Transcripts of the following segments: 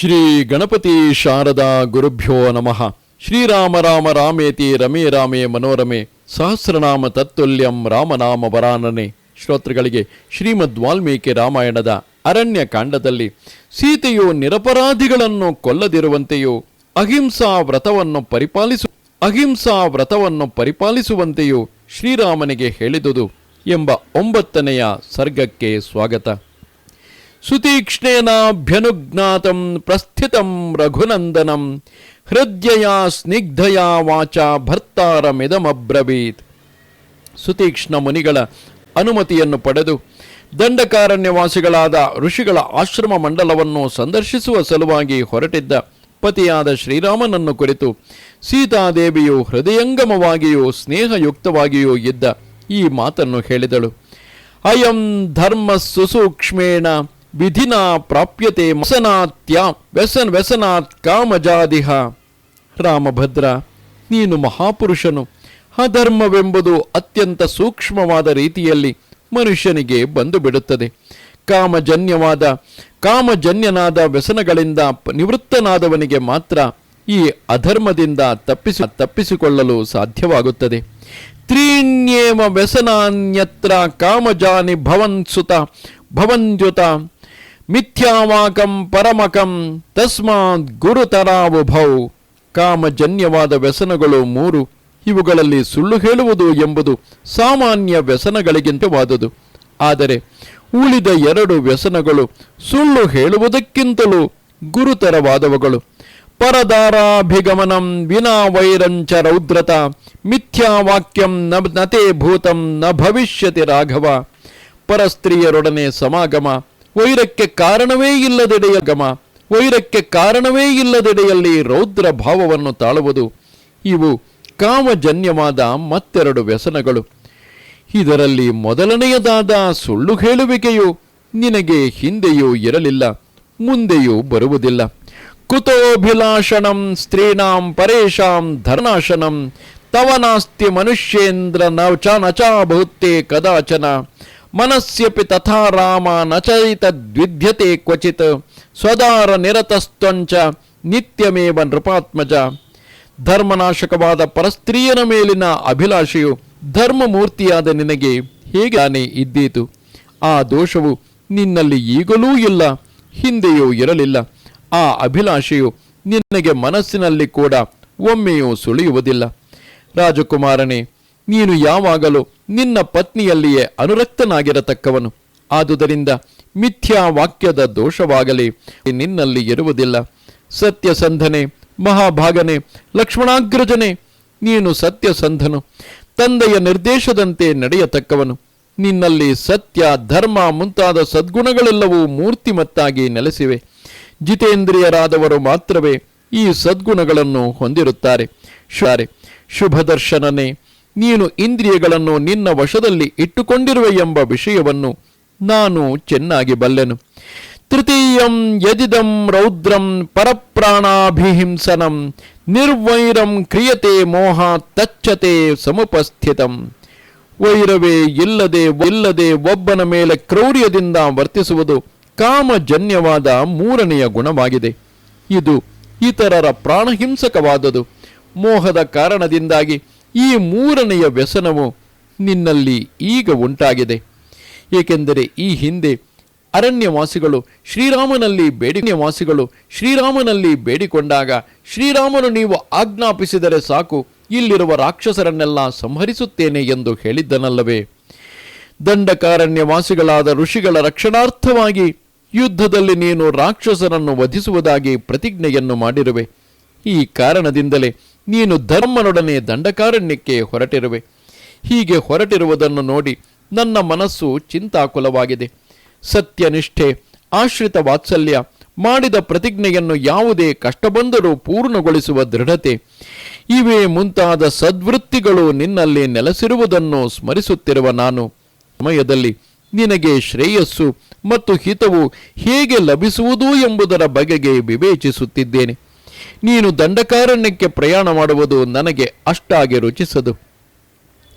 ಶ್ರೀ ಗಣಪತಿ ಶಾರದಾ ಗುರುಭ್ಯೋ ನಮಃ. ಶ್ರೀರಾಮ ರಾಮ ರಾಮೇತಿ ರಮೇ ರಾಮೇ ಮನೋರಮೆ. ಸಹಸ್ರನಾಮ ತತ್ತುಲ್ಯಂ ರಾಮನಾಮ ವರಾನನೆ. ಶ್ರೋತೃಗಳಿಗೆ ಶ್ರೀಮದ್ ವಾಲ್ಮೀಕಿ ರಾಮಾಯಣದ ಅರಣ್ಯ ಕಾಂಡದಲ್ಲಿ ಸೀತೆಯು ನಿರಪರಾಧಿಗಳನ್ನು ಕೊಲ್ಲದಿರುವಂತೆಯೂ, ಅಹಿಂಸಾ ವ್ರತವನ್ನು ಪರಿಪಾಲಿಸು, ಅಹಿಂಸಾ ವ್ರತವನ್ನು ಪರಿಪಾಲಿಸುವಂತೆಯೂ ಶ್ರೀರಾಮನಿಗೆ ಹೇಳಿದುದು ಎಂಬ ಒಂಬತ್ತನೆಯ ಸರ್ಗಕ್ಕೆ ಸ್ವಾಗತ. ಸುತೀಕ್ಷ್ಣೇನಾಭ್ಯನುಜ್ಞಾತಂ ಪ್ರಸ್ಥಿತಂ ರಘುನಂದನಂ ಹೃದಯ ಸ್ನಿಗ್ಧಯ ವಾಚ ಭರ್ತಾರಮಿದಮಬ್ರವೀತ್. ಸುತೀಕ್ಷ್ಣ ಮುನಿಗಳ ಅನುಮತಿಯನ್ನು ಪಡೆದು ದಂಡಕಾರಣ್ಯವಾಸಿಗಳಾದ ಋಷಿಗಳ ಆಶ್ರಮ ಮಂಡಲವನ್ನು ಸಂದರ್ಶಿಸುವ ಸಲುವಾಗಿ ಹೊರಟಿದ್ದ ಪತಿಯಾದ ಶ್ರೀರಾಮನನ್ನು ಕುರಿತು ಸೀತಾದೇವಿಯು ಹೃದಯಂಗಮವಾಗಿಯೂ ಸ್ನೇಹಯುಕ್ತವಾಗಿಯೂ ಇದ್ದ ಈ ಮಾತನ್ನು ಹೇಳಿದಳು. ಅಯಂ ಧರ್ಮ ಸುಸೂಕ್ಷ್ಮೇಣ ವಿಧಿನ ಪ್ರಾಪ್ಯತೆ ಮಸನಾತ್ಯ ವ್ಯಸನ್ ವ್ಯಸನಾತ್ ಕಾಮಜಾದಿಹ. ರಾಮಭದ್ರ, ನೀನು ಮಹಾಪುರುಷನು. ಅಧರ್ಮವೆಂಬುದು ಅತ್ಯಂತ ಸೂಕ್ಷ್ಮವಾದ ರೀತಿಯಲ್ಲಿ ಮನುಷ್ಯನಿಗೆ ಬಂದು ಬಿಡುತ್ತದೆ ಕಾಮಜನ್ಯವಾದ, ಕಾಮಜನ್ಯನಾದ ವ್ಯಸನಗಳಿಂದ ನಿವೃತ್ತನಾದವನಿಗೆ ಮಾತ್ರ ಈ ಅಧರ್ಮದಿಂದ ತಪ್ಪಿಸಿ, ತಪ್ಪಿಸಿಕೊಳ್ಳಲು ಸಾಧ್ಯವಾಗುತ್ತದೆ. ತ್ರೀಣ್ಯೇವ ವ್ಯಸನಾನ್ಯತ್ರ ಕಾಮಜಾನಿ ಭವನ್ಸುತ ಭವಂದ್ಯುತ. ಮಿಥ್ಯಾವಾಕಂ ಪರಮಕಂ ತಸ್ಮಾತ್ ಗುರುತರಾವುಭೌ. ಕಾಮಜನ್ಯವಾದ ವ್ಯಸನಗಳು ಮೂರು. ಇವುಗಳಲ್ಲಿ ಸುಳ್ಳು ಹೇಳುವುದು ಎಂಬುದು ಸಾಮಾನ್ಯ ವ್ಯಸನಗಳಿಗಿಂತವಾದುದು. ಆದರೆ ಉಳಿದ ಎರಡು ವ್ಯಸನಗಳು ಸುಳ್ಳು ಹೇಳುವುದಕ್ಕಿಂತಲೂ ಗುರುತರವಾದವುಗಳು. ಪರದಾರಾಭಿಗಮನಂ ವಿನಾ ವೈರಂಚ ರೌದ್ರತ, ಮಿಥ್ಯಾವಾಕ್ಯಂ ನ ನತೆ ಭೂತಂ ನ ಭವಿಷ್ಯತಿ ರಾಘವ. ಪರಸ್ತ್ರೀಯರೊಡನೆ ಸಮಾಗಮ ವೈರಕ್ಕೆ ಕಾರಣವೇ ಇಲ್ಲದೆಡೆಯ ಗಮ, ವೈರಕ್ಕೆ ಕಾರಣವೇ ಇಲ್ಲದೆಡೆಯಲ್ಲಿ ರೌದ್ರ ಭಾವವನ್ನು ತಾಳುವುದು. ಇವು ಕಾಮಜನ್ಯವಾದ ಮತ್ತೆರಡು ವ್ಯಸನಗಳು. ಇದರಲ್ಲಿ ಮೊದಲನೆಯದಾದ ಸುಳ್ಳು ಹೇಳುವಿಕೆಯು ನಿನಗೆ ಹಿಂದೆಯೂ ಇರಲಿಲ್ಲ, ಮುಂದೆಯೂ ಬರುವುದಿಲ್ಲ. ಕುತೋಭಿಲಾಷಣಂ ಸ್ತ್ರೀಣಾಂ ಪರೇಶಾಂ ಧರ್ನಾಶನಂ ತವನಾಸ್ತಿ ಮನುಷ್ಯೇಂದ್ರ ನಚಾ ನಚಾ ಬಹುತೇ ಕದಾಚನ. ಮನಸ್ಯಪಿ ತಥಾ ರಾಮ ನ ದ್ವಿಧ್ಯತೆ ಕ್ವಚಿತ್, ಸ್ವದಾರ ನಿರತಸ್ತ್ವಂಚ ನಿತ್ಯಮೇವ ನೃಪಾತ್ಮಜ. ಧರ್ಮನಾಶಕವಾದ ಪರಸ್ತ್ರೀಯನ ಮೇಲಿನ ಅಭಿಲಾಷೆಯು ಧರ್ಮಮೂರ್ತಿಯಾದ ನಿನಗೆ ಹೇಗಾನೇ ಇದ್ದೀತು? ಆ ದೋಷವು ನಿನ್ನಲ್ಲಿ ಈಗಲೂ ಇಲ್ಲ, ಹಿಂದೆಯೂ ಇರಲಿಲ್ಲ. ಆ ಅಭಿಲಾಷೆಯು ನಿನಗೆ ಮನಸ್ಸಿನಲ್ಲಿ ಕೂಡ ಒಮ್ಮೆಯೂ ಸುಳಿಯುವುದಿಲ್ಲ. ರಾಜಕುಮಾರನೇ ನೀನು ಯಾವಾಗಲೂ ನಿನ್ನ ಪತ್ನಿಯಲ್ಲಿಯೇ ಅನುರಕ್ತನಾಗಿರತಕ್ಕವನು. ಆದುದರಿಂದ ಮಿಥ್ಯಾ ವಾಕ್ಯದ ದೋಷವಾಗಲಿ, ನಿನ್ನಲ್ಲಿ ಇರುವುದಿಲ್ಲ. ಸತ್ಯಸಂಧನೆ, ಮಹಾಭಾಗನೆ, ಲಕ್ಷ್ಮಣಾಗ್ರಜನೆ, ನೀನು ಸತ್ಯಸಂಧನು. ತಂದೆಯ ನಿರ್ದೇಶದಂತೆ ನಡೆಯತಕ್ಕವನು. ನಿನ್ನಲ್ಲಿ ಸತ್ಯ, ಧರ್ಮ ಮುಂತಾದ ಸದ್ಗುಣಗಳೆಲ್ಲವೂ ಮೂರ್ತಿಮತ್ತಾಗಿ ನೆಲೆಸಿವೆ. ಜಿತೇಂದ್ರಿಯರಾದವರು ಮಾತ್ರವೇ ಈ ಸದ್ಗುಣಗಳನ್ನು ಹೊಂದಿರುತ್ತಾರೆ. ಶುಭದರ್ಶನನೇ ನೀನು ಇಂದ್ರಿಯಗಳನ್ನು ನಿನ್ನ ವಶದಲ್ಲಿ ಇಟ್ಟುಕೊಂಡಿರುವೆ ಎಂಬ ವಿಷಯವನ್ನು ನಾನು ಚೆನ್ನಾಗಿ ಬಲ್ಲೆನು. ತೃತೀಯಂ ಯದಿದಂ ರೌದ್ರಂ ಪರಪ್ರಾಣಾಭಿಹಿಂಸನಂ ನಿರ್ವೈರಂ ಕ್ರಿಯತೆ ಮೋಹ ತಚ್ಚತೆ ಸಮುಪಸ್ಥಿತಂ. ವೈರವೇ ಇಲ್ಲದೆ ಇಲ್ಲದೆ ಒಬ್ಬನ ಮೇಲೆ ಕ್ರೌರ್ಯದಿಂದ ವರ್ತಿಸುವುದು ಕಾಮಜನ್ಯವಾದ ಮೂರನೆಯ ಗುಣವಾಗಿದೆ. ಇದು ಇತರರ ಪ್ರಾಣಹಿಂಸಕವಾದುದು. ಮೋಹದ ಕಾರಣದಿಂದಾಗಿ ಈ ಮೂರನೆಯ ವ್ಯಸನವು ನಿನ್ನಲ್ಲಿ ಈಗ ಉಂಟಾಗಿದೆ. ಏಕೆಂದರೆ ಈ ಹಿಂದೆ ಅರಣ್ಯವಾಸಿಗಳು ಶ್ರೀರಾಮನಲ್ಲಿ ಬೇಡಿಕೆವಾಸಿಗಳು ಶ್ರೀರಾಮನಲ್ಲಿ ಬೇಡಿಕೊಂಡಾಗ ಶ್ರೀರಾಮನು ನೀವು ಆಜ್ಞಾಪಿಸಿದರೆ ಸಾಕು, ಇಲ್ಲಿರುವ ರಾಕ್ಷಸರನ್ನೆಲ್ಲ ಸಂಹರಿಸುತ್ತೇನೆ ಎಂದು ಹೇಳಿದ್ದನಲ್ಲವೇ? ದಂಡಕಾರಣ್ಯವಾಸಿಗಳಾದ ಋಷಿಗಳ ರಕ್ಷಣಾರ್ಥವಾಗಿ ಯುದ್ಧದಲ್ಲಿ ನೀನು ರಾಕ್ಷಸರನ್ನು ವಧಿಸುವುದಾಗಿ ಪ್ರತಿಜ್ಞೆಯನ್ನು ಮಾಡಿರುವೆ. ಈ ಕಾರಣದಿಂದಲೇ ನೀನು ಧರ್ಮನೊಡನೆ ದಂಡಕಾರಣ್ಯಕ್ಕೆ ಹೊರಟಿರುವೆ. ಹೀಗೆ ಹೊರಟಿರುವುದನ್ನು ನೋಡಿ ನನ್ನ ಮನಸ್ಸು ಚಿಂತಾಕುಲವಾಗಿದೆ. ಸತ್ಯನಿಷ್ಠೆ, ಆಶ್ರಿತ ವಾತ್ಸಲ್ಯ, ಮಾಡಿದ ಪ್ರತಿಜ್ಞೆಯನ್ನು ಯಾವುದೇ ಕಷ್ಟ ಬಂದರೂ ಪೂರ್ಣಗೊಳಿಸುವ ದೃಢತೆ, ಇವೇ ಮುಂತಾದ ಸದ್ವೃತ್ತಿಗಳು ನಿನ್ನಲ್ಲಿ ನೆಲೆಸಿರುವುದನ್ನು ಸ್ಮರಿಸುತ್ತಿರುವ ನಾನು. ಸಮಯದಲ್ಲಿ ನಿನಗೆ ಶ್ರೇಯಸ್ಸು ಮತ್ತು ಹಿತವು ಹೇಗೆ ಲಭಿಸುವುದು ಎಂಬುದರ ಬಗೆಗೆ ವಿವೇಚಿಸುತ್ತಿದ್ದೇನೆ. ನೀನು ದಂಡಕಾರಣ್ಯಕ್ಕೆ ಪ್ರಯಾಣ ಮಾಡುವುದು ನನಗೆ ಅಷ್ಟಾಗಿ ರುಚಿಸದು.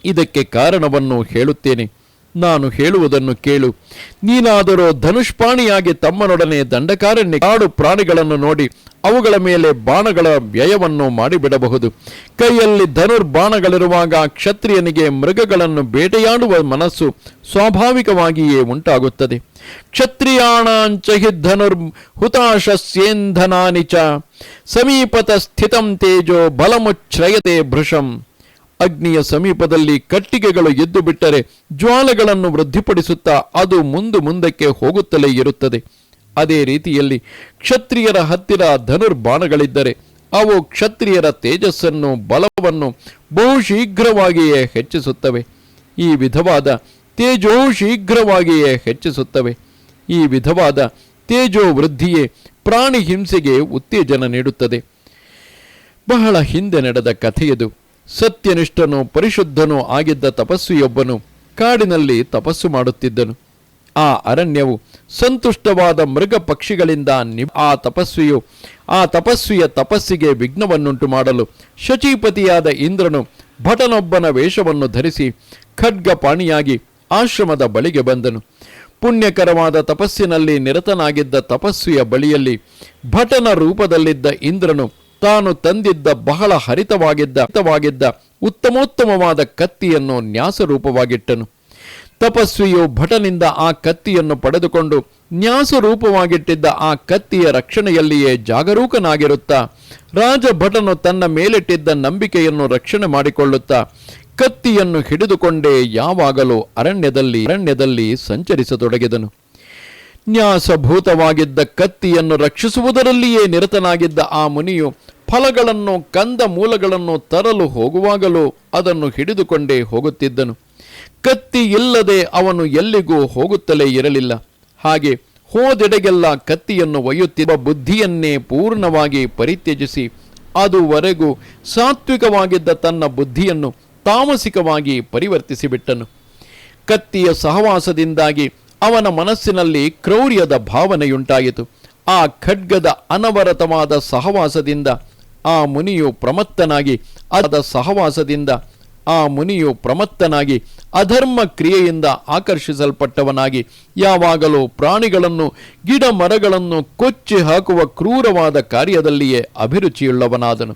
ಇದಕ್ಕೆ ಕಾರಣವನ್ನು ಹೇಳುತ್ತೇನೆ. ನಾನು ಹೇಳುವುದನ್ನು ಕೇಳು. ನೀನಾದರೂ ಧನುಷ್ಪಾಣಿಯಾಗಿ ತಮ್ಮನೊಡನೆ ದಂಡಕಾರಣ್ಯ ಕಾಡು ಪ್ರಾಣಿಗಳನ್ನು ನೋಡಿ, ಅವುಗಳ ಮೇಲೆ ಬಾಣಗಳ ವ್ಯಯವನ್ನು ಮಾಡಿಬಿಡಬಹುದು. ಕೈಯಲ್ಲಿ ಧನುರ್ಬಾಣಗಳಿರುವಾಗ ಕ್ಷತ್ರಿಯನಿಗೆ ಮೃಗಗಳನ್ನು ಬೇಟೆಯಾಡುವ ಮನಸ್ಸು ಸ್ವಾಭಾವಿಕವಾಗಿಯೇ ಉಂಟಾಗುತ್ತದೆ. ಕ್ಷತ್ರಿಯಾಣಾಂಚಹಿ ಧನುರ್ ಹುತಾಶಸ್ಯೇಂಧನಾನಿ ಚ. ಸಮೀಪತ ಸ್ಥಿತಂ ತೇಜೋ ಬಲಮುಚ್ಛ್ರಯತೆ ಭೃಶಂ. ಅಗ್ನಿಯ ಸಮೀಪದಲ್ಲಿ ಕಟ್ಟಿಗೆಗಳು ಎದ್ದು ಬಿಟ್ಟರೆ ಜ್ವಾಲೆಗಳನ್ನು ವೃದ್ಧಿಪಡಿಸುತ್ತಾ ಅದು ಮುಂದು ಮುಂದಕ್ಕೆ ಹೋಗುತ್ತಲೇ ಇರುತ್ತದೆ. ಅದೇ ರೀತಿಯಲ್ಲಿ ಕ್ಷತ್ರಿಯರ ಹತ್ತಿರ ಧನುರ್ಬಾಣಗಳಿದ್ದರೆ ಅವು ಕ್ಷತ್ರಿಯರ ತೇಜಸ್ಸನ್ನು, ಬಲವನ್ನು ಬಹು ಶೀಘ್ರವಾಗಿಯೇ ಹೆಚ್ಚಿಸುತ್ತವೆ. ಈ ವಿಧವಾದ ತೇಜೋ ಶೀಘ್ರವಾಗಿಯೇ ಹೆಚ್ಚಿಸುತ್ತವೆ. ಈ ವಿಧವಾದ ತೇಜೋ ವೃದ್ಧಿಯೇ ಪ್ರಾಣಿ ಹಿಂಸೆಗೆ ಉತ್ತೇಜನ ನೀಡುತ್ತದೆ. ಬಹಳ ಹಿಂದೆ ನಡೆದ ಕಥೆಯದು. ಸತ್ಯನಿಷ್ಠನು ಪರಿಶುದ್ಧನೂ ಆಗಿದ್ದ ತಪಸ್ವಿಯೊಬ್ಬನು ಕಾಡಿನಲ್ಲಿ ತಪಸ್ಸು ಮಾಡುತ್ತಿದ್ದನು. ಆ ಅರಣ್ಯವು ಸಂತುಷ್ಟವಾದ ಮೃಗ ಪಕ್ಷಿಗಳಿಂದ ನಿ ಆ ತಪಸ್ವಿಯು ಆ ತಪಸ್ವಿಯ ತಪಸ್ಸಿಗೆ ವಿಘ್ನವನ್ನುಂಟು ಮಾಡಲು ಶಚೀಪತಿಯಾದ ಇಂದ್ರನು ಭಟನೊಬ್ಬನ ವೇಷವನ್ನು ಧರಿಸಿ ಖಡ್ಗ ಪಾಣಿಯಾಗಿ ಆಶ್ರಮದ ಬಳಿಗೆ ಬಂದನು. ಪುಣ್ಯಕರವಾದ ತಪಸ್ಸಿನಲ್ಲಿ ನಿರತನಾಗಿದ್ದ ತಪಸ್ವಿಯ ಬಳಿಯಲ್ಲಿ ಭಟನ ರೂಪದಲ್ಲಿದ್ದ ಇಂದ್ರನು ತಾನು ತಂದಿದ್ದ ಬಹಳ ಹರಿತವಾಗಿದ್ದ, ಹಿತವಾಗಿದ್ದ, ಉತ್ತಮೋತ್ತಮವಾದ ಕತ್ತಿಯನ್ನು ನ್ಯಾಸರೂಪವಾಗಿಟ್ಟನು. ತಪಸ್ವಿಯು ಭಟನಿಂದ ಆ ಕತ್ತಿಯನ್ನು ಪಡೆದುಕೊಂಡು ನ್ಯಾಸರೂಪವಾಗಿಟ್ಟಿದ್ದ ಆ ಕತ್ತಿಯ ರಕ್ಷಣೆಯಲ್ಲಿಯೇ ಜಾಗರೂಕನಾಗಿರುತ್ತಾ ರಾಜಭಟನು ತನ್ನ ಮೇಲಿಟ್ಟಿದ್ದ ನಂಬಿಕೆಯನ್ನು ರಕ್ಷಣೆ ಮಾಡಿಕೊಳ್ಳುತ್ತಾ, ಕತ್ತಿಯನ್ನು ಹಿಡಿದುಕೊಂಡೇ ಯಾವಾಗಲೂ ಅರಣ್ಯದಲ್ಲಿ ಅರಣ್ಯದಲ್ಲಿ ಸಂಚರಿಸತೊಡಗಿದನು. ನ್ಯಾಸಭೂತವಾಗಿದ್ದ ಕತ್ತಿಯನ್ನು ರಕ್ಷಿಸುವುದರಲ್ಲಿಯೇ ನಿರತನಾಗಿದ್ದ ಆ ಮುನಿಯು ಫಲಗಳನ್ನು ಕಂದ ಮೂಲಗಳನ್ನು ತರಲು ಹೋಗುವಾಗಲೂ ಅದನ್ನು ಹಿಡಿದುಕೊಂಡೇ ಹೋಗುತ್ತಿದ್ದನು. ಕತ್ತಿ ಇಲ್ಲದೆ ಅವನು ಎಲ್ಲಿಗೂ ಹೋಗುತ್ತಲೇ ಇರಲಿಲ್ಲ. ಹಾಗೆ ಹೋದೆಡೆಗೆಲ್ಲ ಕತ್ತಿಯನ್ನು ಒಯ್ಯುತ್ತಿರುವ ಬುದ್ಧಿಯನ್ನೇ ಪೂರ್ಣವಾಗಿ ಪರಿತ್ಯಜಿಸಿ, ಅದುವರೆಗೂ ಸಾತ್ವಿಕವಾಗಿದ್ದ ತನ್ನ ಬುದ್ಧಿಯನ್ನು ತಾಮಸಿಕವಾಗಿ ಪರಿವರ್ತಿಸಿಬಿಟ್ಟನು. ಕತ್ತಿಯ ಸಹವಾಸದಿಂದಾಗಿ ಅವನ ಮನಸ್ಸಿನಲ್ಲಿ ಕ್ರೌರ್ಯದ ಭಾವನೆಯುಂಟಾಯಿತು. ಆ ಖಡ್ಗದ ಅನವರತವಾದ ಸಹವಾಸದಿಂದ ಆ ಮುನಿಯು ಪ್ರಮತ್ತನಾಗಿ, ಅದ ಸಹವಾಸದಿಂದ ಆ ಮುನಿಯು ಪ್ರಮತ್ತನಾಗಿ, ಅಧರ್ಮ ಕ್ರಿಯೆಯಿಂದ ಆಕರ್ಷಿಸಲ್ಪಟ್ಟವನಾಗಿ, ಯಾವಾಗಲೂ ಪ್ರಾಣಿಗಳನ್ನು ಗಿಡ ಮರಗಳನ್ನು ಕೊಚ್ಚಿ ಹಾಕುವ ಕ್ರೂರವಾದ ಕಾರ್ಯದಲ್ಲಿಯೇ ಅಭಿರುಚಿಯುಳ್ಳವನಾದನು.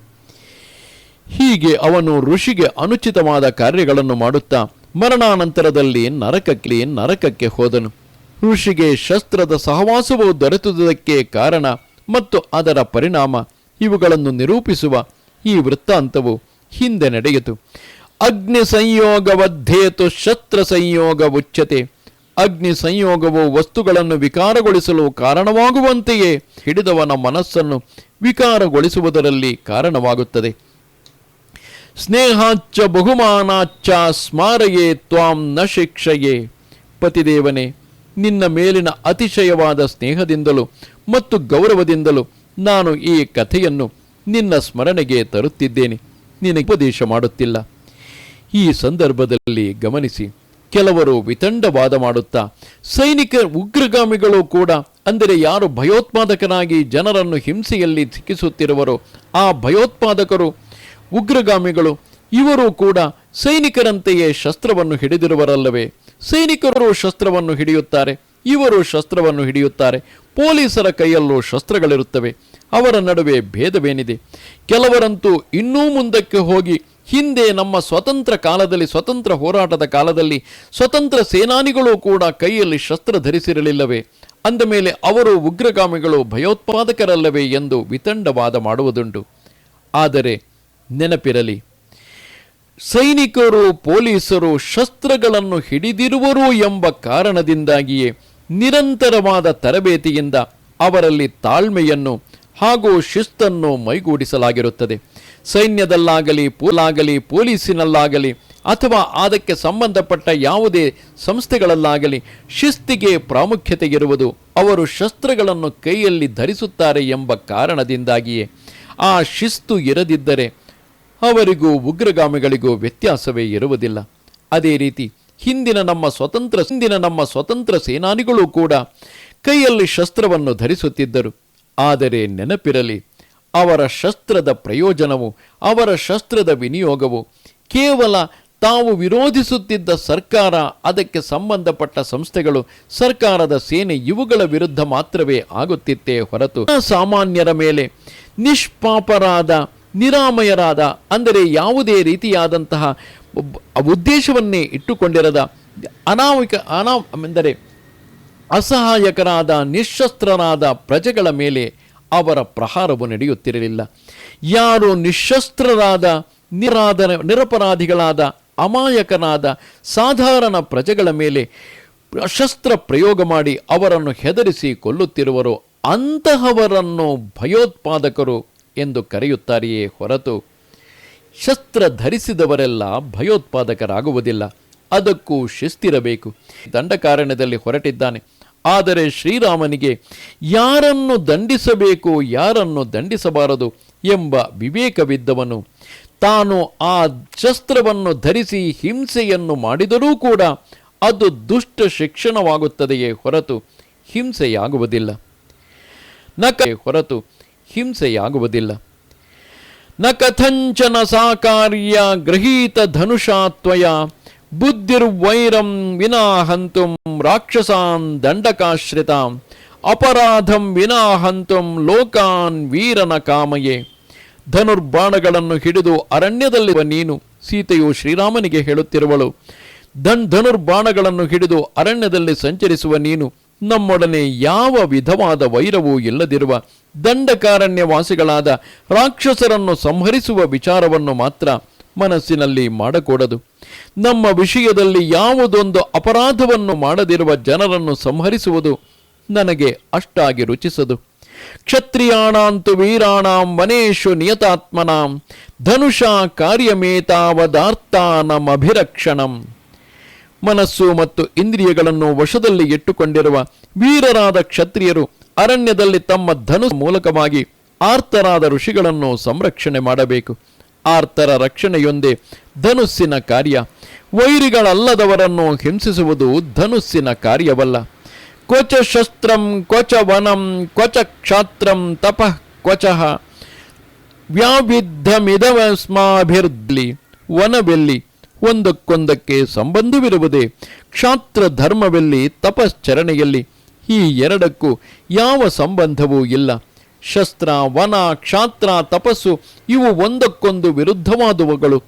ಹೀಗೆ ಅವನು ಋಷಿಗೆ ಅನುಚಿತವಾದ ಕಾರ್ಯಗಳನ್ನು ಮಾಡುತ್ತಾ ಮರಣಾನಂತರದಲ್ಲಿ ನರಕಕ್ಕೆ ನರಕಕ್ಕೆ ಹೋದನು. ಋಷಿಗೆ ಶಸ್ತ್ರದ ಸಹವಾಸವು ದೊರೆತುದಕ್ಕೆ ಕಾರಣ ಮತ್ತು ಅದರ ಪರಿಣಾಮ ಇವುಗಳನ್ನು ನಿರೂಪಿಸುವ ಈ ವೃತ್ತಾಂತವು ಹಿಂದೆ ನಡೆಯಿತು. ಅಗ್ನಿ ಸಂಯೋಗವದ್ದೇತು ಶಸ್ತ್ರ ಸಂಯೋಗ ಉಚ್ಚತೆ ಅಗ್ನಿ ಸಂಯೋಗವು ವಸ್ತುಗಳನ್ನು ವಿಕಾರಗೊಳಿಸಲು ಕಾರಣವಾಗುವಂತೆಯೇ ಹಿಡಿದವನ ಮನಸ್ಸನ್ನು ವಿಕಾರಗೊಳಿಸುವುದರಲ್ಲಿ ಕಾರಣವಾಗುತ್ತದೆ. ಸ್ನೇಹಾಚ್ಚ ಬಹುಮಾನಾಚ್ಚ ಸ್ಮಾರಯೇ ತ್ವಾಂ ನ ಶಿಕ್ಷೆಯೇ. ಪತಿದೇವನೇ, ನಿನ್ನ ಮೇಲಿನ ಅತಿಶಯವಾದ ಸ್ನೇಹದಿಂದಲೂ ಮತ್ತು ಗೌರವದಿಂದಲೂ ನಾನು ಈ ಕಥೆಯನ್ನು ನಿನ್ನ ಸ್ಮರಣೆಗೆ ತರುತ್ತಿದ್ದೇನೆ. ನಿನಗೆ ಉಪದೇಶ ಮಾಡುತ್ತಿಲ್ಲ. ಈ ಸಂದರ್ಭದಲ್ಲಿ ಗಮನಿಸಿ, ಕೆಲವರು ವಿತಂಡವಾದ ಮಾಡುತ್ತಾ, ಸೈನಿಕ ಉಗ್ರಗಾಮಿಗಳು ಕೂಡ, ಅಂದರೆ ಯಾರು ಭಯೋತ್ಪಾದಕನಾಗಿ ಜನರನ್ನು ಹಿಂಸೆಯಲ್ಲಿ ಸಿಕ್ಕಿಸುತ್ತಿರುವರೋ, ಆ ಭಯೋತ್ಪಾದಕರು ಉಗ್ರಗಾಮಿಗಳು, ಇವರು ಕೂಡ ಸೈನಿಕರಂತೆಯೇ ಶಸ್ತ್ರವನ್ನು ಹಿಡಿದಿರುವರಲ್ಲವೇ? ಸೈನಿಕರು ಶಸ್ತ್ರವನ್ನು ಹಿಡಿಯುತ್ತಾರೆ, ಇವರು ಶಸ್ತ್ರವನ್ನು ಹಿಡಿಯುತ್ತಾರೆ. ಪೊಲೀಸರ ಕೈಯಲ್ಲೂ ಶಸ್ತ್ರಗಳಿರುತ್ತವೆ. ಅವರ ನಡುವೆ ಭೇದವೇನಿದೆ? ಕೆಲವರಂತೂ ಇನ್ನೂ ಮುಂದಕ್ಕೆ ಹೋಗಿ, ಹಿಂದೆ ನಮ್ಮ ಸ್ವತಂತ್ರ ಕಾಲದಲ್ಲಿ, ಸ್ವತಂತ್ರ ಹೋರಾಟದ ಕಾಲದಲ್ಲಿ, ಸ್ವತಂತ್ರ ಸೇನಾನಿಗಳು ಕೂಡ ಕೈಯಲ್ಲಿ ಶಸ್ತ್ರ ಧರಿಸಿರಲಿಲ್ಲವೇ? ಅಂದ ಮೇಲೆ ಅವರು ಉಗ್ರಗಾಮಿಗಳು ಭಯೋತ್ಪಾದಕರಲ್ಲವೇ ಎಂದು ವಿತಂಡವಾದ ಮಾಡುವುದುಂಟು. ಆದರೆ ನೆನಪಿರಲಿ. ಸೈನಿಕರು, ಪೊಲೀಸರು ಶಸ್ತ್ರಗಳನ್ನು ಹಿಡಿದಿರುವರು ಎಂಬ ಕಾರಣದಿಂದಾಗಿಯೇ ನಿರಂತರವಾದ ತರಬೇತಿಯಿಂದ ಅವರಲ್ಲಿ ತಾಳ್ಮೆಯನ್ನು ಹಾಗೂ ಶಿಸ್ತನ್ನು ಮೈಗೂಡಿಸಲಾಗಿರುತ್ತದೆ. ಸೈನ್ಯದಲ್ಲಾಗಲಿ ಪೂಲಾಗಲಿ ಪೊಲೀಸಿನಲ್ಲಾಗಲಿ ಅಥವಾ ಅದಕ್ಕೆ ಸಂಬಂಧಪಟ್ಟ ಯಾವುದೇ ಸಂಸ್ಥೆಗಳಲ್ಲಾಗಲಿ ಶಿಸ್ತಿಗೆ ಪ್ರಾಮುಖ್ಯತೆ ಇರುವುದು ಅವರು ಶಸ್ತ್ರಗಳನ್ನು ಕೈಯಲ್ಲಿ ಧರಿಸುತ್ತಾರೆ ಎಂಬ ಕಾರಣದಿಂದಾಗಿಯೇ ಆ ಶಿಸ್ತು ಇರದಿದ್ದರೆ ಅವರಿಗೂ ಉಗ್ರಗಾಮಿಗಳಿಗೂ ವ್ಯತ್ಯಾಸವೇ ಇರುವುದಿಲ್ಲ. ಅದೇ ರೀತಿ ಹಿಂದಿನ ನಮ್ಮ ಸ್ವತಂತ್ರ ಹಿಂದಿನ ನಮ್ಮ ಸ್ವತಂತ್ರ ಸೇನಾನಿಗಳು ಕೂಡ ಕೈಯಲ್ಲಿ ಶಸ್ತ್ರವನ್ನು ಧರಿಸುತ್ತಿದ್ದರು. ಆದರೆ ನೆನಪಿರಲಿ, ಅವರ ಶಸ್ತ್ರದ ಪ್ರಯೋಜನವು, ಅವರ ಶಸ್ತ್ರದ ವಿನಿಯೋಗವು ಕೇವಲ ತಾವು ವಿರೋಧಿಸುತ್ತಿದ್ದ ಸರ್ಕಾರ, ಅದಕ್ಕೆ ಸಂಬಂಧಪಟ್ಟ ಸಂಸ್ಥೆಗಳು, ಸರ್ಕಾರದ ಸೇನೆ ಇವುಗಳ ವಿರುದ್ಧ ಮಾತ್ರವೇ ಆಗುತ್ತಿತ್ತೇ ಹೊರತು. ಸಾಮಾನ್ಯರ ಮೇಲೆ ನಿಷ್ಪಾಪರಾದ ನಿರಾಮಯರಾದ, ಅಂದರೆ ಯಾವುದೇ ರೀತಿಯಾದಂತಹ ಉದ್ದೇಶವನ್ನೇ ಇಟ್ಟುಕೊಂಡಿರದ ಅನಾವಿಕ ಅನಾ ಎಂದರೆ ಅಸಹಾಯಕರಾದ ನಿಶಸ್ತ್ರರಾದ ಪ್ರಜೆಗಳ ಮೇಲೆ ಅವರ ಪ್ರಹಾರವು ನಡೆಯುತ್ತಿರಲಿಲ್ಲ. ಯಾರು ನಿಶಸ್ತ್ರರಾದ ನಿರಾಧನ ನಿರಪರಾಧಿಗಳಾದ, ಅಮಾಯಕನಾದ, ಸಾಧಾರಣ ಪ್ರಜೆಗಳ ಮೇಲೆ ಶಸ್ತ್ರ ಪ್ರಯೋಗ ಮಾಡಿ ಅವರನ್ನು ಹೆದರಿಸಿ ಕೊಲ್ಲುತ್ತಿರುವರೋ, ಅಂತಹವರನ್ನು ಭಯೋತ್ಪಾದಕರು ಎಂದು ಕರೆಯುತ್ತಾರೆಯೇ ಹೊರತು ಶಸ್ತ್ರ ಧರಿಸಿದವರೆಲ್ಲ ಭಯೋತ್ಪಾದಕರಾಗುವುದಿಲ್ಲ. ಅದಕ್ಕೂ ಶಿಸ್ತಿರಬೇಕು. ದಂಡಕಾರಣ್ಯದಲ್ಲಿ ಹೊರಟಿದ್ದಾನೆ. ಆದರೆ ಶ್ರೀರಾಮನಿಗೆ ಯಾರನ್ನು ದಂಡಿಸಬೇಕು, ಯಾರನ್ನು ದಂಡಿಸಬಾರದು ಎಂಬ ವಿವೇಕವಿದ್ದವನು. ತಾನು ಆ ಶಸ್ತ್ರವನ್ನು ಧರಿಸಿ ಹಿಂಸೆಯನ್ನು ಮಾಡಿದರೂ ಕೂಡ ಅದು ದುಷ್ಟ ಶಿಕ್ಷಣವಾಗುತ್ತದೆಯೇ ಹೊರತು ಹಿಂಸೆಯಾಗುವುದಿಲ್ಲ. ನಕ ಹೊರತು ಹಿಂಸೆಯಾಗುವುದಿಲ್ಲ. ನ ಕಥಂಚನ ಸಾಕಾರ್ಯ ಗೃಹೀತ ಧನುಷಾತ್ವಯ, ಬುದ್ಧಿರ್ವೈರಂ ವಿನಾಹಂತುಂ ರಾಕ್ಷಸಾನ್ ದಂಡಕಾಶ್ರಿತಾಂ, ಅಪರಾಧಂ ವಿನಾಹಂತುಂ ಲೋಕಾನ್ ವೀರನ ಕಾಮಯೇ. ಧನುರ್ಬಾಣಗಳನ್ನು ಹಿಡಿದು ಅರಣ್ಯದಲ್ಲಿರುವ ನೀನು, ಸೀತೆಯು ಶ್ರೀರಾಮನಿಗೆ ಹೇಳುತ್ತಿರುವಳು, ಧನ್ ಧನುರ್ಬಾಣಗಳನ್ನು ಹಿಡಿದು ಅರಣ್ಯದಲ್ಲಿ ಸಂಚರಿಸುವ ನೀನು, ನಮ್ಮೊಡನೆ ಯಾವ ವಿಧವಾದ ವೈರವೂ ಇಲ್ಲದಿರುವ ದಂಡಕಾರಣ್ಯವಾಸಿಗಳಾದ ರಾಕ್ಷಸರನ್ನು ಸಂಹರಿಸುವ ವಿಚಾರವನ್ನು ಮಾತ್ರ ಮನಸ್ಸಿನಲ್ಲಿ ಮಾಡಕೂಡದು. ನಮ್ಮ ವಿಷಯದಲ್ಲಿ ಯಾವುದೊಂದು ಅಪರಾಧವನ್ನು ಮಾಡದಿರುವ ಜನರನ್ನು ಸಂಹರಿಸುವುದು ನನಗೆ ಅಷ್ಟಾಗಿ ರುಚಿಸದು. ಕ್ಷತ್ರಿಯಾಣಾಂತು ವೀರಾಣಾಂ ವನೇಶು ನಿಯತಾತ್ಮನಾಂ ಧನುಷ ಕಾರ್ಯಮೇತಾವದಾರ್ಥಾನಮಭಿರಕ್ಷಣಂ ಮನಸ್ಸು ಮತ್ತು ಇಂದ್ರಿಯಗಳನ್ನು ವಶದಲ್ಲಿ ಇಟ್ಟುಕೊಂಡಿರುವ ವೀರರಾದ ಕ್ಷತ್ರಿಯರು ಅರಣ್ಯದಲ್ಲಿ ತಮ್ಮ ಧನು ಮೂಲಕವಾಗಿ ಆರ್ತರಾದ ಋಷಿಗಳನ್ನು ಸಂರಕ್ಷಣೆ ಮಾಡಬೇಕು. ಆರ್ತರ ರಕ್ಷಣೆಯೊಂದೇ ಧನುಸ್ಸಿನ ಕಾರ್ಯ. ವೈರಿಗಳಲ್ಲದವರನ್ನು ಹಿಂಸಿಸುವುದು ಧನುಸ್ಸಿನ ಕಾರ್ಯವಲ್ಲ. ಕ್ವಚ ಶಸ್ತ್ರಂ, ಕ್ವಚ ವನಂ, ಕ್ವಚ ಕ್ಷಾತ್ರಂ, ತಪಃ ಕ್ವಚಃ. ವ್ಯಾವಿದ್ಧಮಿದವಸ್ಮಾಭಿರ್ದ್ಲಿ ವನವೆಲ್ಲಿ, ಒಂದಕ್ಕೊಂದಕ್ಕೆ ಸಂಬಂಧವಿರುವುದೇ ಕ್ಷಾತ್ರ ಧರ್ಮವೆಲ್ಲಿ ತಪಶ್ಚರಣೆಯಲ್ಲಿ. ಈ ಎರಡಕ್ಕೂ ಯಾವ ಸಂಬಂಧವೂ ಇಲ್ಲ. ಶಸ್ತ್ರ, ವನ, ಕ್ಷಾತ್ರ, ತಪಸ್ಸು ಇವು ಒಂದಕ್ಕೊಂದು ವಿರುದ್ಧವಾದವುಗಳು.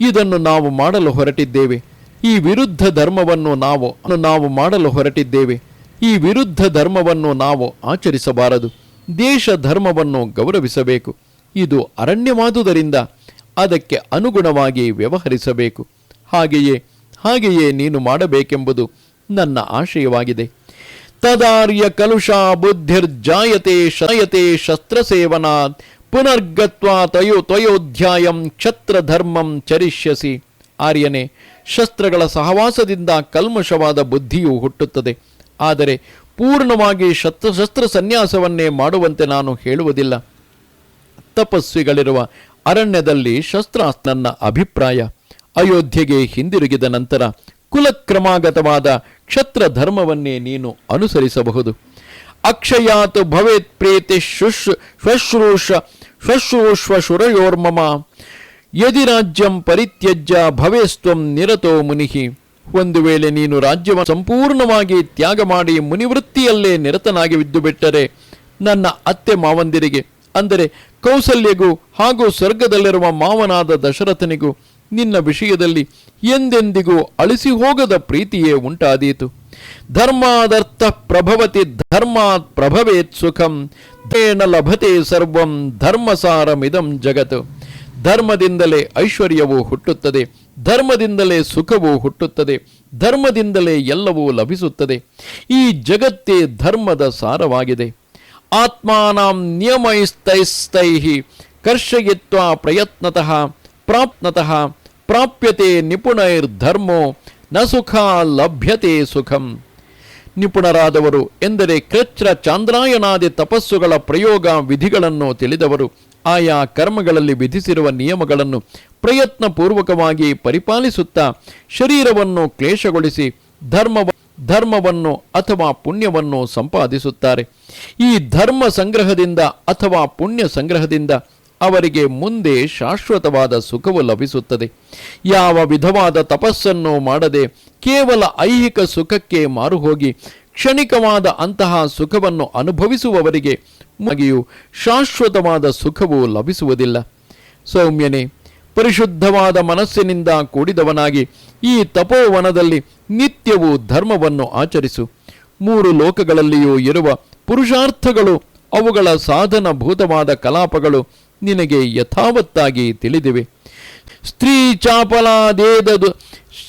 ಇದನ್ನು ನಾವು ಮಾಡಲು ಹೊರಟಿದ್ದೇವೆ. ಈ ವಿರುದ್ಧ ಧರ್ಮವನ್ನು ನಾವು ನಾವು ಮಾಡಲು ಹೊರಟಿದ್ದೇವೆ. ಈ ವಿರುದ್ಧ ಧರ್ಮವನ್ನು ನಾವು ಆಚರಿಸಬಾರದು. ದೇಶ ಧರ್ಮವನ್ನು ಗೌರವಿಸಬೇಕು. ಇದು ಅರಣ್ಯವಾದುದರಿಂದ ಅದಕ್ಕೆ ಅನುಗುಣವಾಗಿ ವ್ಯವಹರಿಸಬೇಕು. ಹಾಗೆಯೇ ಹಾಗೆಯೇ ನೀನು ಮಾಡಬೇಕೆಂಬುದು ನನ್ನ ಆಶಯವಾಗಿದೆ. ತದಾರ್ಯ ಕಲುಷಾ ಬುದ್ಧಿರ್ಜಾಯತೆ ಶಯತೆ ಶಸ್ತ್ರಸೇವನಾತ್ ಪುನರ್ಗತ್ವಾ ತಯೋ ತ್ವಯೋಧ್ಯಾಯಂ ಕ್ಷತ್ರಧರ್ಮಂ ಚರಿಷ್ಯಸಿ. ಆರ್ಯನೇ, ಶಸ್ತ್ರಗಳ ಸಹವಾಸದಿಂದ ಕಲ್ಮಶವಾದ ಬುದ್ಧಿಯು ಹುಟ್ಟುತ್ತದೆ. ಆದರೆ ಪೂರ್ಣವಾಗಿ ಶಸ್ತ್ರ ಶಸ್ತ್ರ ಸನ್ಯಾಸವನ್ನೇ ಮಾಡುವಂತೆ ನಾನು ಹೇಳುವುದಿಲ್ಲ. ತಪಸ್ವಿಗಳಿರುವ ಅರಣ್ಯದಲ್ಲಿ ಶಸ್ತ್ರ ನನ್ನ ಅಭಿಪ್ರಾಯ ಅಯೋಧ್ಯೆಗೆ ಹಿಂದಿರುಗಿದ ನಂತರ ಕುಲಕ್ರಮಾಗತವಾದ ಕ್ಷತ್ರ ಧರ್ಮವನ್ನೇ ನೀನು ಅನುಸರಿಸಬಹುದು. ಅಕ್ಷಯಾತ್ ಭವೇತ್ ಪ್ರೇತಿ ಶುಶ್ ಶ್ವಶ್ರೂಷ ಶ್ವಶ್ರೂಷ್ವ ಶುರಯೋರ್ಮಮ. ಯದಿ ರಾಜ್ಯಂ ಪರಿತ್ಯಜ್ಯ ಭವೇಸ್ತ್ವಂ ನಿರತೋ ಮುನಿಹಿ. ಒಂದು ವೇಳೆ ನೀನು ರಾಜ್ಯವನ್ನು ಸಂಪೂರ್ಣವಾಗಿ ತ್ಯಾಗ ಮಾಡಿ ಮುನಿವೃತ್ತಿಯಲ್ಲೇ ನಿರತನಾಗಿ ಬಿದ್ದು ಬಿಟ್ಟರೆ ನನ್ನ ಅತ್ತೆ ಮಾವಂದಿರಿಗೆ, ಅಂದರೆ ಕೌಸಲ್ಯಗೂ ಹಾಗೂ ಸ್ವರ್ಗದಲ್ಲಿರುವ ಮಾವನಾದ ದಶರಥನಿಗೂ ನಿನ್ನ ವಿಷಯದಲ್ಲಿ ಎಂದೆಂದಿಗೂ ಅಳಿಸಿ ಹೋಗದ ಪ್ರೀತಿಯೇ ಉಂಟಾದೀತು. ಧರ್ಮಾದರ್ಥ ಪ್ರಭವತಿ ಧರ್ಮಾತ್ ಪ್ರಭವೇತ್ ಸುಖಂ, ತೇನ ಲಭತೆ ಸರ್ವಂ ಧರ್ಮಸಾರಮಿದಂ ಜಗತ್ ಧರ್ಮದಿಂದಲೇ ಐಶ್ವರ್ಯವೂ ಹುಟ್ಟುತ್ತದೆ, ಧರ್ಮದಿಂದಲೇ ಸುಖವು ಹುಟ್ಟುತ್ತದೆ, ಧರ್ಮದಿಂದಲೇ ಎಲ್ಲವೂ ಲಭಿಸುತ್ತದೆ. ಈ ಜಗತ್ತೇ ಧರ್ಮದ ಸಾರವಾಗಿದೆ. ಆತ್ಮಾನಾಂ ನಿಯಮೈಸ್ತೈಸ್ತೈ ಕರ್ಷಯಿತ್ವ ಪ್ರಯತ್ನತಃ ಪ್ರಾಪ್ನತಃ ಪ್ರಾಪ್ಯತೆ ನಿಪುಣೈರ್ಧರ್ಮೋ, ನ ಸುಖ ಲಭ್ಯತೆ ಸುಖಂ. ನಿಪುಣರಾದವರು ಎಂದರೆ ಕೃಚ್ರ ಚಾಂದ್ರಾಯಣಾದಿ ತಪಸ್ಸುಗಳ ಪ್ರಯೋಗ ವಿಧಿಗಳನ್ನು ತಿಳಿದವರು. ಆಯಾ ಕರ್ಮಗಳಲ್ಲಿ ವಿಧಿಸಿರುವ ನಿಯಮಗಳನ್ನು ಪ್ರಯತ್ನಪೂರ್ವಕವಾಗಿ ಪರಿಪಾಲಿಸುತ್ತಾ ಶರೀರವನ್ನು ಕ್ಲೇಶಗೊಳಿಸಿ ಧರ್ಮ ಧರ್ಮವನ್ನು ಅಥವಾ ಪುಣ್ಯವನ್ನು ಸಂಪಾದಿಸುತ್ತಾರೆ. ಈ ಧರ್ಮ ಸಂಗ್ರಹದಿಂದ ಅಥವಾ ಪುಣ್ಯ ಸಂಗ್ರಹದಿಂದ ಅವರಿಗೆ ಮುಂದೆ ಶಾಶ್ವತವಾದ ಸುಖವು ಲಭಿಸುತ್ತದೆ. ಯಾವ ವಿಧವಾದ ತಪಸ್ಸನ್ನು ಮಾಡದೆ ಕೇವಲ ಐಹಿಕ ಸುಖಕ್ಕೆ ಮಾರುಹೋಗಿ ಕ್ಷಣಿಕವಾದ ಅಂತಹ ಸುಖವನ್ನು ಅನುಭವಿಸುವವರಿಗೆ ಮಗಿಯು ಶಾಶ್ವತವಾದ ಸುಖವು ಲಭಿಸುವುದಿಲ್ಲ. ಸೌಮ್ಯನೇ, ಪರಿಶುದ್ಧವಾದ ಮನಸ್ಸಿನಿಂದ ಕೂಡಿದವನಾಗಿ ಈ ತಪೋವನದಲ್ಲಿ ನಿತ್ಯವೂ ಧರ್ಮವನ್ನು ಆಚರಿಸು. ಮೂರು ಲೋಕಗಳಲ್ಲಿಯೂ ಇರುವ ಪುರುಷಾರ್ಥಗಳು ಅವುಗಳ ಸಾಧನಭೂತವಾದ ಕಲಾಪಗಳು ನಿನಗೆ ಯಥಾವತ್ತಾಗಿ ತಿಳಿದಿವೆ. ಸ್ತ್ರೀ ಚಾಪಲಾದೇದದು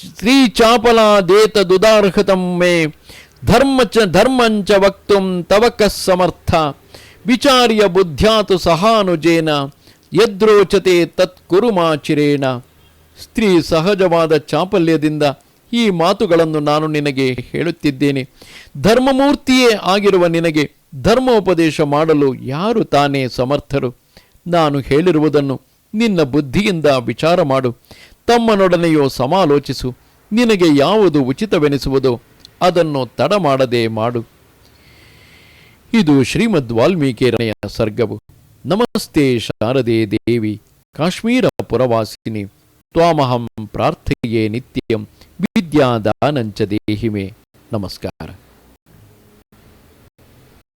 ಸ್ತ್ರೀ ಚಾಪಲಾದೇತದುದಾರ್ಹತಂ ಧರ್ಮ ಚ ಧರ್ಮಂಚ ವಕ್ತುಂ ತವಕ ಸಮರ್ಥ. ವಿಚಾರ್ಯ ಬುದ್ಧ್ಯಾತು ಸಹಾನುಜೇನ, ಯದ್ರೋಚತೆ ತತ್ ಕುರುಮಾಚಿರೇಣ ಸ್ತ್ರೀ ಸಹಜವಾದ ಚಾಪಲ್ಯದಿಂದ ಈ ಮಾತುಗಳನ್ನು ನಾನು ನಿನಗೆ ಹೇಳುತ್ತಿದ್ದೇನೆ. ಧರ್ಮಮೂರ್ತಿಯೇ ಆಗಿರುವ ನಿನಗೆ ಧರ್ಮೋಪದೇಶ ಮಾಡಲು ಯಾರು ತಾನೇ ಸಮರ್ಥರು? ನಾನು ಹೇಳಿರುವುದನ್ನು ನಿನ್ನ ಬುದ್ಧಿಯಿಂದ ವಿಚಾರ ಮಾಡು. ತಮ್ಮನೊಡನೆಯೋ ಸಮಾಲೋಚಿಸು. ನಿನಗೆ ಯಾವುದು ಉಚಿತವೆನಿಸುವುದೋ ಅದನ್ನು ತಡ ಮಾಡದೆ ಮಾಡು. ಇದು ಶ್ರೀಮದ್ ವಾಲ್ಮೀಕಿ ರನೆಯ ಸರ್ಗವು. ನಮಸ್ತೆ ಶಾರದೆ ದೇವಿ. ಕಾಶ್ಮೀರ ಪುರವಾಸಿನಿ. ತ್ವಾಮಹಂ ಪ್ರಾರ್ಥೆಯೇ ನಿತ್ಯಂ. ವಿದ್ಯಾದಾನಂಚ ದೇಹಿಮೆ. ನಮಸ್ಕಾರ.